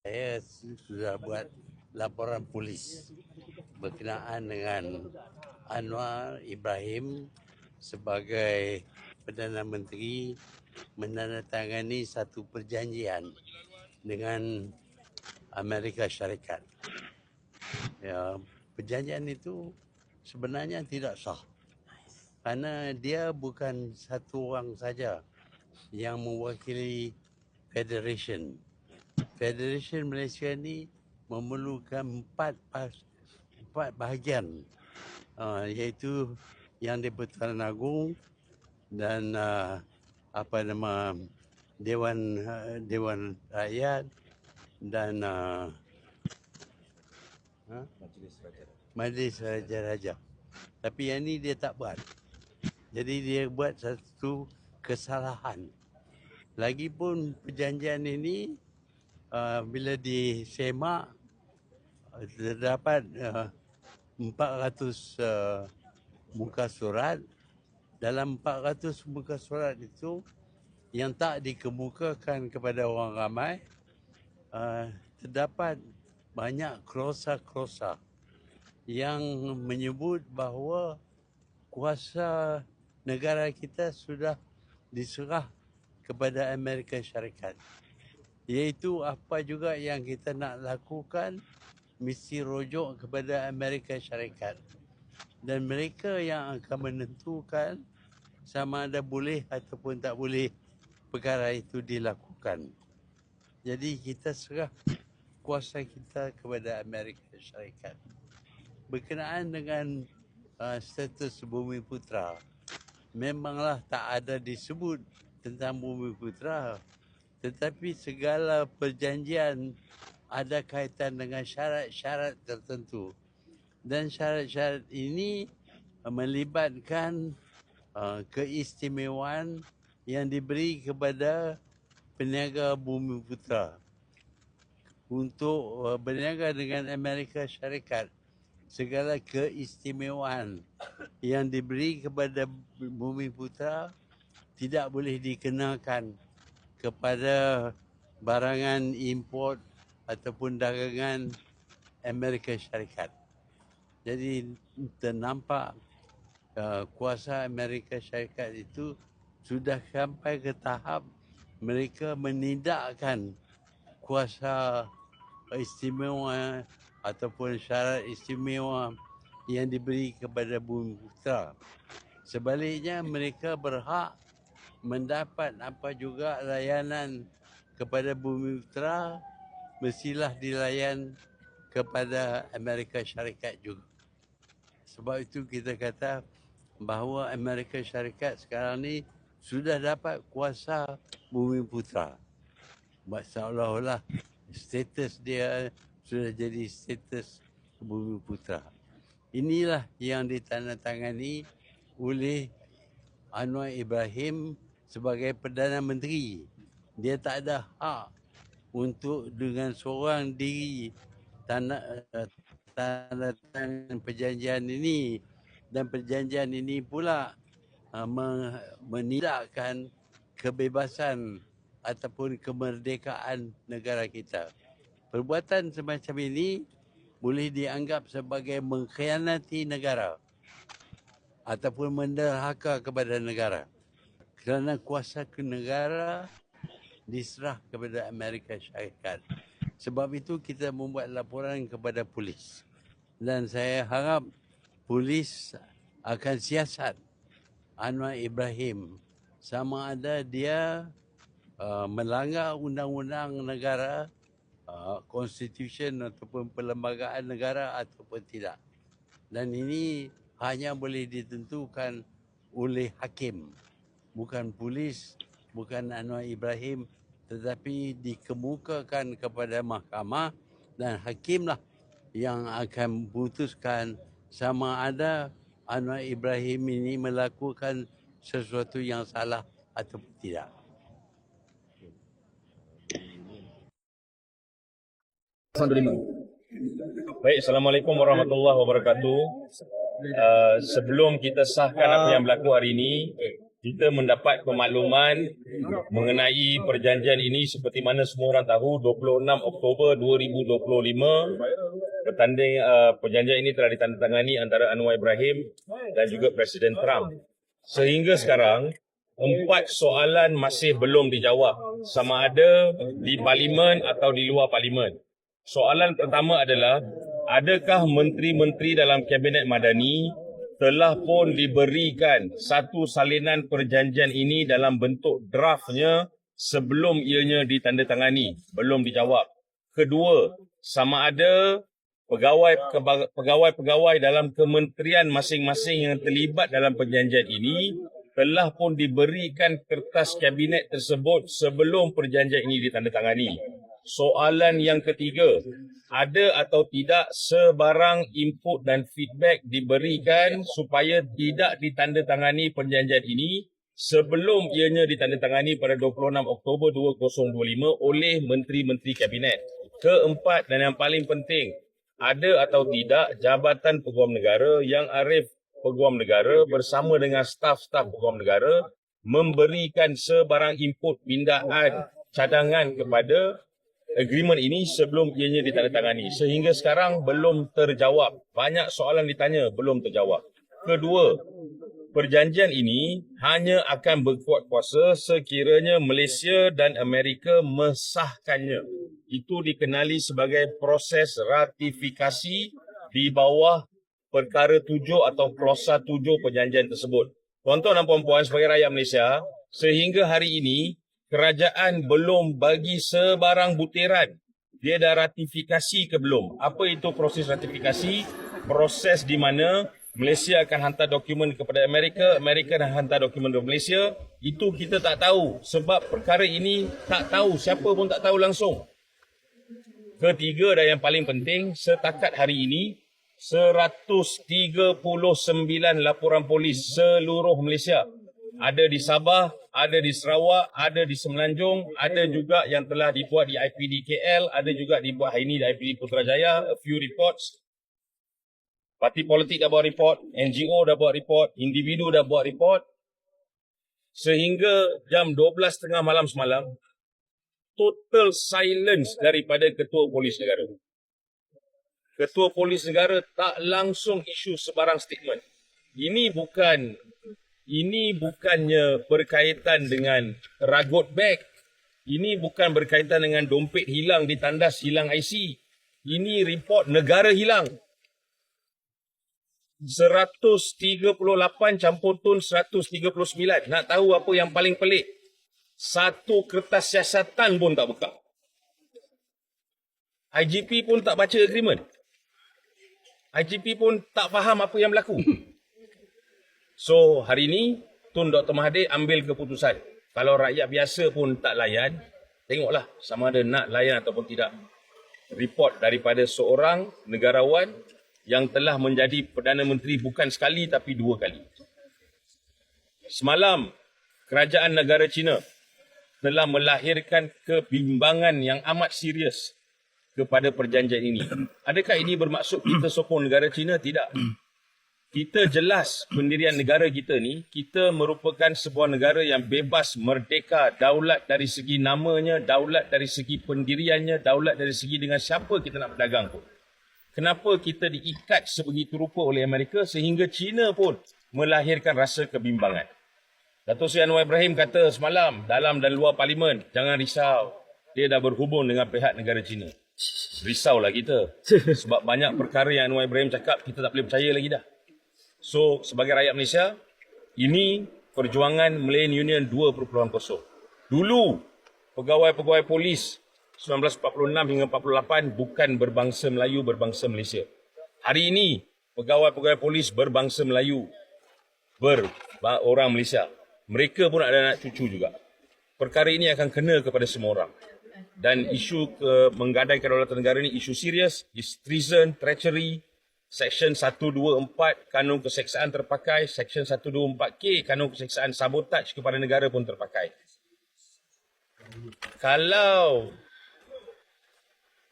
saya sudah buat laporan polis berkenaan dengan Anwar Ibrahim sebagai Perdana Menteri menandatangani satu perjanjian dengan Amerika Syarikat. Ya, perjanjian itu sebenarnya tidak sah. Kerana dia bukan satu orang saja yang mewakili Federation. Federation Malaysia ni memerlukan empat pas- empat bahagian uh, iaitu yang di Pertuan Agong dan uh, apa nama Dewan uh, Dewan Rakyat dan uh, ha? Majlis Raja-Raja. Tapi yang ni dia tak buat. Jadi dia buat satu kesalahan. Lagipun perjanjian ini uh, bila disemak terdapat uh, 400 uh, muka surat. Dalam 400 muka surat itu yang tak dikemukakan kepada orang ramai uh, terdapat banyak krosa-krosa yang menyebut bahawa kuasa negara kita sudah diserah kepada Amerika Syarikat. Iaitu apa juga yang kita nak lakukan mesti rujuk kepada Amerika Syarikat. Dan mereka yang akan menentukan sama ada boleh ataupun tak boleh perkara itu dilakukan. Jadi kita serah kuasa kita kepada Amerika Syarikat. Berkenaan dengan uh, status Bumi Putra, memanglah tak ada disebut tentang Bumi Putra. Tetapi segala perjanjian ada kaitan dengan syarat-syarat tertentu. Dan syarat-syarat ini uh, melibatkan uh, keistimewaan yang diberi kepada peniaga Bumi Putra untuk uh, berniaga dengan Amerika Syarikat segala keistimewaan yang diberi kepada Bumi Putra tidak boleh dikenakan kepada barangan import ataupun dagangan Amerika Syarikat. Jadi ternampak uh, kuasa Amerika Syarikat itu sudah sampai ke tahap mereka menidakkan kuasa istimewa ataupun syarat istimewa yang diberi kepada Bumi Putra. Sebaliknya mereka berhak mendapat apa juga layanan kepada Bumi Putra mestilah dilayan kepada Amerika Syarikat juga. Sebab itu kita kata bahawa Amerika Syarikat sekarang ni sudah dapat kuasa Bumi Putra. Buat seolah-olah status dia sudah jadi status Bumi Putra. Inilah yang ditandatangani oleh Anwar Ibrahim sebagai Perdana Menteri. Dia tak ada hak untuk dengan seorang diri tanda, eh, tanda tangan perjanjian ini dan perjanjian ini pula uh, menidakkan kebebasan ataupun kemerdekaan negara kita. Perbuatan semacam ini boleh dianggap sebagai mengkhianati negara ataupun menderhaka kepada negara. Kerana kuasa negara diserah kepada Amerika Syarikat. Sebab itu kita membuat laporan kepada polis. Dan saya harap polis akan siasat Anwar Ibrahim sama ada dia uh, melanggar undang-undang negara, uh, constitution ataupun perlembagaan negara ataupun tidak. Dan ini hanya boleh ditentukan oleh hakim, bukan polis, bukan Anwar Ibrahim tetapi dikemukakan kepada mahkamah dan hakimlah yang akan memutuskan sama ada Anwar Ibrahim ini melakukan sesuatu yang salah ataupun tidak. Baik, Assalamualaikum warahmatullahi wabarakatuh. Uh, sebelum kita sahkan apa yang berlaku hari ini, kita mendapat pemakluman mengenai perjanjian ini seperti mana semua orang tahu 26 Oktober 2025 bertanding uh, perjanjian ini telah ditandatangani antara Anwar Ibrahim dan juga Presiden Trump. Sehingga sekarang empat soalan masih belum dijawab sama ada di parlimen atau di luar parlimen. Soalan pertama adalah adakah menteri-menteri dalam kabinet madani telah pun diberikan satu salinan perjanjian ini dalam bentuk draftnya sebelum ianya ditandatangani. Belum dijawab. Kedua, sama ada pegawai pegawai-pegawai dalam kementerian masing-masing yang terlibat dalam perjanjian ini telah pun diberikan kertas kabinet tersebut sebelum perjanjian ini ditandatangani. Soalan yang ketiga, ada atau tidak sebarang input dan feedback diberikan supaya tidak ditandatangani perjanjian ini sebelum ianya ditandatangani pada 26 Oktober 2025 oleh menteri-menteri kabinet. Keempat dan yang paling penting, ada atau tidak Jabatan Peguam Negara yang Arif Peguam Negara bersama dengan staf-staf Peguam Negara memberikan sebarang input pindaan cadangan kepada agreement ini sebelum ianya ditandatangani. Sehingga sekarang belum terjawab. Banyak soalan ditanya, belum terjawab. Kedua, perjanjian ini hanya akan berkuat kuasa sekiranya Malaysia dan Amerika mesahkannya. Itu dikenali sebagai proses ratifikasi di bawah perkara tujuh atau klosa tujuh perjanjian tersebut. Tuan-tuan dan puan-puan sebagai rakyat Malaysia, sehingga hari ini kerajaan belum bagi sebarang butiran. Dia dah ratifikasi ke belum? Apa itu proses ratifikasi? Proses di mana Malaysia akan hantar dokumen kepada Amerika, Amerika dah hantar dokumen ke Malaysia. Itu kita tak tahu sebab perkara ini tak tahu, siapa pun tak tahu langsung. Ketiga dan yang paling penting, setakat hari ini 139 laporan polis seluruh Malaysia ada di Sabah, ada di Sarawak, ada di Semenanjung, ada juga yang telah dibuat di IPD KL, ada juga dibuat hari ini di IPD Putrajaya, a few reports. Parti politik dah buat report, NGO dah buat report, individu dah buat report. Sehingga jam 12.30 malam semalam, total silence daripada Ketua Polis Negara. Ketua Polis Negara tak langsung isu sebarang statement. Ini bukan ini bukannya berkaitan dengan ragot bag. Ini bukan berkaitan dengan dompet hilang ditandas hilang IC. Ini report negara hilang. 138 campur tun 139. Nak tahu apa yang paling pelik? Satu kertas siasatan pun tak buka. IGP pun tak baca agreement. IGP pun tak faham apa yang berlaku. So hari ini Tun Dr. Mahathir ambil keputusan. Kalau rakyat biasa pun tak layan, tengoklah sama ada nak layan ataupun tidak. Report daripada seorang negarawan yang telah menjadi Perdana Menteri bukan sekali tapi dua kali. Semalam, kerajaan negara China telah melahirkan kebimbangan yang amat serius kepada perjanjian ini. Adakah ini bermaksud kita sokong negara China? Tidak kita jelas pendirian negara kita ni, kita merupakan sebuah negara yang bebas, merdeka, daulat dari segi namanya, daulat dari segi pendiriannya, daulat dari segi dengan siapa kita nak berdagang pun. Kenapa kita diikat sebegitu rupa oleh Amerika sehingga China pun melahirkan rasa kebimbangan. Datuk Seri Anwar Ibrahim kata semalam dalam dan luar parlimen, jangan risau. Dia dah berhubung dengan pihak negara China. Risaulah kita. Sebab banyak perkara yang Anwar Ibrahim cakap, kita tak boleh percaya lagi dah. So sebagai rakyat Malaysia, ini perjuangan Malayan Union 2.0. Dulu pegawai-pegawai polis 1946 hingga 48 bukan berbangsa Melayu, berbangsa Malaysia. Hari ini pegawai-pegawai polis berbangsa Melayu, ber orang Malaysia. Mereka pun ada anak cucu juga. Perkara ini akan kena kepada semua orang. Dan isu ke menggadai kedaulatan negara ini isu serius, is treason, treachery, Seksyen 124 Kanun Keseksaan terpakai, Seksyen 124K Kanun Keseksaan Sabotaj kepada negara pun terpakai. Kalau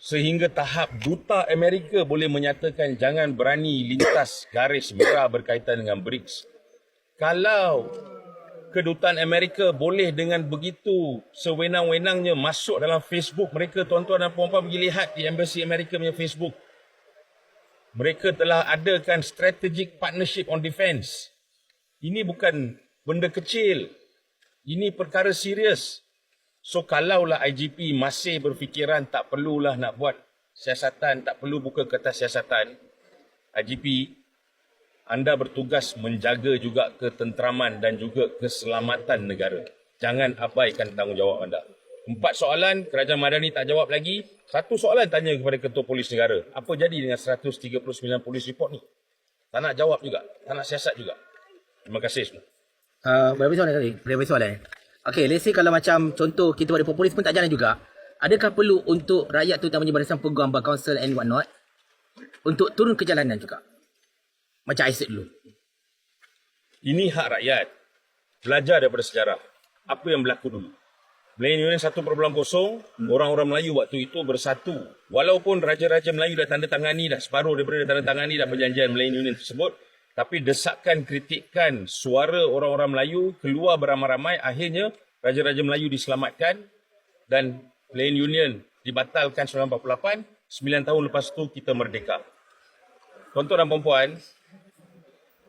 sehingga tahap duta Amerika boleh menyatakan jangan berani lintas garis merah berkaitan dengan BRICS. Kalau kedutaan Amerika boleh dengan begitu sewenang-wenangnya masuk dalam Facebook mereka tuan-tuan dan puan-puan pergi lihat di embassy Amerika punya Facebook mereka telah adakan strategic partnership on defense ini bukan benda kecil ini perkara serius so kalaulah IGP masih berfikiran tak perlulah nak buat siasatan tak perlu buka kertas siasatan IGP anda bertugas menjaga juga ketenteraman dan juga keselamatan negara. Jangan abaikan tanggungjawab anda. Empat soalan, Kerajaan Madani tak jawab lagi. Satu soalan tanya kepada Ketua Polis Negara. Apa jadi dengan 139 polis report ni? Tak nak jawab juga. Tak nak siasat juga. Terima kasih semua. Uh, berapa soalan tadi? Berapa soalan? Okay, let's say kalau macam contoh kita pada polis pun tak jalan juga. Adakah perlu untuk rakyat tu terutamanya barisan peguam, bar council and what not untuk turun ke jalanan juga? Macam I said dulu. Ini hak rakyat. Belajar daripada sejarah. Apa yang berlaku dulu. Melayu Union 1.0, orang-orang Melayu waktu itu bersatu. Walaupun Raja-Raja Melayu dah tanda tangani, dah separuh daripada tanda tangani dah perjanjian Melayu Union tersebut, tapi desakan, kritikan, suara orang-orang Melayu keluar beramai-ramai, akhirnya Raja-Raja Melayu diselamatkan dan Melayu Union dibatalkan 1948, 9 tahun lepas itu kita merdeka. Tuan-tuan dan puan-puan,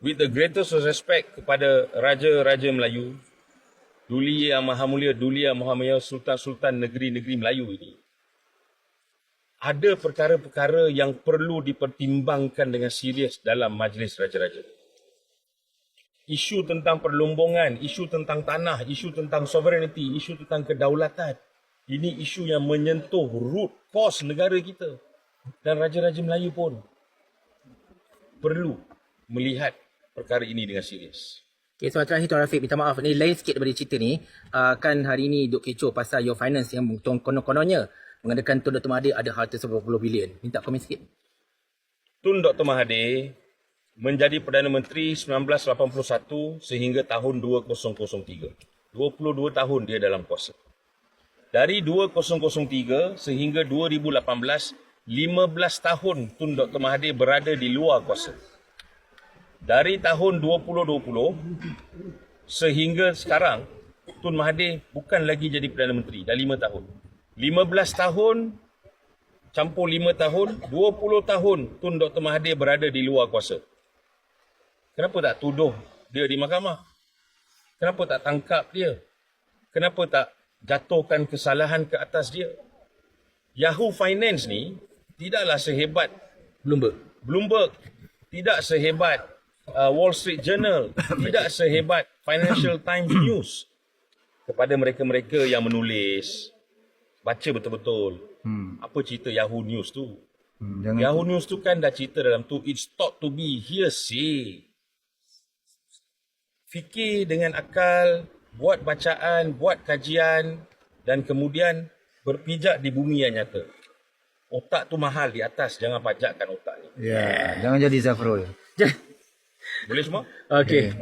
with the greatest respect kepada Raja-Raja Melayu, Duli Yang Maha Mulia Duli Yang Maha Mulia Sultan-Sultan negeri-negeri Melayu ini, ada perkara-perkara yang perlu dipertimbangkan dengan serius dalam Majlis Raja-Raja. Isu tentang perlumbungan, isu tentang tanah, isu tentang sovereignty, isu tentang kedaulatan. Ini isu yang menyentuh root cause negara kita. Dan Raja-Raja Melayu pun perlu melihat perkara ini dengan serius. Okay, soalan terakhir Tuan Rafiq, minta maaf. Ni lain sikit daripada cerita ni. Uh, kan hari ni duk kecoh pasal your finance yang konon-kononnya mengadakan Tun Dr. Mahathir ada harta 10 bilion. Minta komen sikit. Tun Dr. Mahathir menjadi Perdana Menteri 1981 sehingga tahun 2003. 22 tahun dia dalam kuasa. Dari 2003 sehingga 2018, 15 tahun Tun Dr. Mahathir berada di luar kuasa. Dari tahun 2020 sehingga sekarang, Tun Mahathir bukan lagi jadi Perdana Menteri. Dah 5 tahun. 15 tahun campur 5 tahun, 20 tahun Tun Dr. Mahathir berada di luar kuasa. Kenapa tak tuduh dia di mahkamah? Kenapa tak tangkap dia? Kenapa tak jatuhkan kesalahan ke atas dia? Yahoo Finance ni tidaklah sehebat Bloomberg. Bloomberg, tidak sehebat uh, Wall Street Journal, tidak sehebat Financial Times News. Kepada mereka-mereka yang menulis, baca betul-betul. Hmm. Apa cerita Yahoo News tu? Hmm, jangan Yahoo News tu kan dah cerita dalam tu, it's thought to be hearsay. Fikir dengan akal, buat bacaan, buat kajian dan kemudian berpijak di bumi yang nyata. Otak tu mahal di atas, jangan pajakkan otak ni. Ya, jangan jadi Zafrul. Boleh semua? Okay.